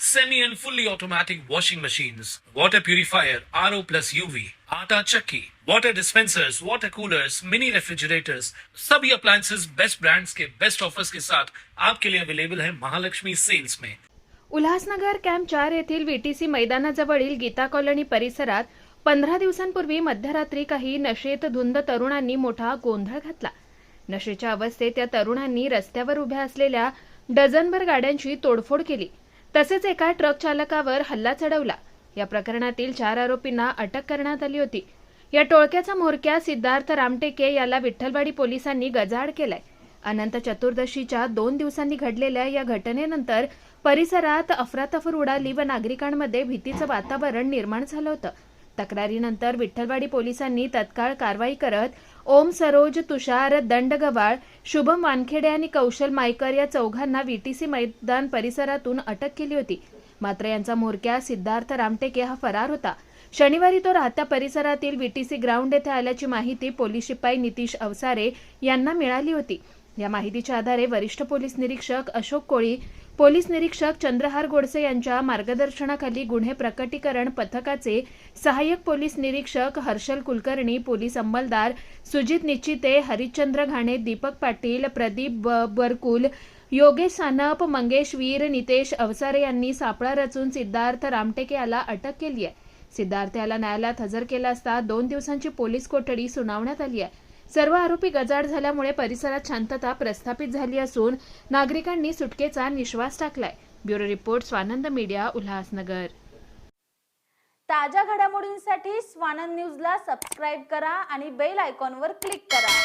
semi and fully automatic washing machines, water purifier, RO plus UV, आटा चक्की, water dispensers, water coolers, mini refrigerators, सभी appliances. Best brands के best offers के साथ आपके लिए अवेलेबल है महालक्ष्मी सेल्स में उल्हासनगर कॅम्प चार येथील व्हीटीसी मैदानाजवळील गीता कॉलनी परिसरात पंधरा दिवसांपूर्वी मध्यरात्री काही नशेत धुंद तरुणांनी मोठा गोंधळ घातला. नशेच्या अवस्थेत त्या तरुणांनी रस्त्यावर उभ्या असलेल्या डझनभर गाड्यांची तोडफोड केली. तसेच एका ट्रक चालकावर हल्ला चढवला. या प्रकरणातील चार आरोपींना अटक करण्यात आली होती. या टोळक्याचा म्होरक्या सिद्धार्थ रामटेके याला विठ्ठलवाडी पोलिसांनी गजाआड केलाय. अनंत चतुर्दशीच्या दोन दिवसांनी घडलेल्या या घटनेनंतर परिसरात अफरातफर उडाली व नागरिकांमध्ये भीतीचं वातावरण निर्माण झालं होतं. तक्रारीनंतर विठ्ठलवाडी पोलिसांनी तत्काळ कारवाई करत ओम सरोज तुषार दंडगवाळ शुभम वानखेडे आणि कौशल मायकर या चौघांना व्हीटीसी मैदान परिसरातून अटक केली होती. मात्र यांचा म्होरक्या सिद्धार्थ रामटेके हा फरार होता. शनिवारी तो राहत्या परिसरातील व्हीटीसी ग्राउंड येथे आल्याची माहिती पोलीस शिपाई नितीश अवसारे यांना मिळाली होती. या माहितीच्या आधारे वरिष्ठ पोलीस निरीक्षक अशोक कोळी पोलीस निरीक्षक चंद्रहार गोडसे यांच्या मार्गदर्शनाखाली गुन्हे प्रकटीकरण पथकाचे सहाय्यक पोलीस निरीक्षक हर्षल कुलकर्णी पोलीस अंमलदार सुजित निश्चिते हरिश्चंद्र घाणे दीपक पाटील प्रदीप ब- बरकुल योगेश सानप मंगेश वीर नितेश अवसारे यांनी सापळा रचून सिद्धार्थ रामटेके याला अटक केली आहे सिद्धार्थ याला न्यायालयात हजर केला असता दोन दिवसांची पोलीस कोठडी सुनावण्यात आली आहे सर्व आरोपी गजाड झाल्यामुळे परिसरात शांतता प्रस्थापित झाली असून नागरिकांनी सुटकेचा निश्वास टाकलाय. Bureau report Swanand media Ulhasnagar. ताज्या घडामोडींसाठी स्वानंद न्यूजला सबस्क्राईब करा आणि बेल आयकॉनवर क्लिक करा.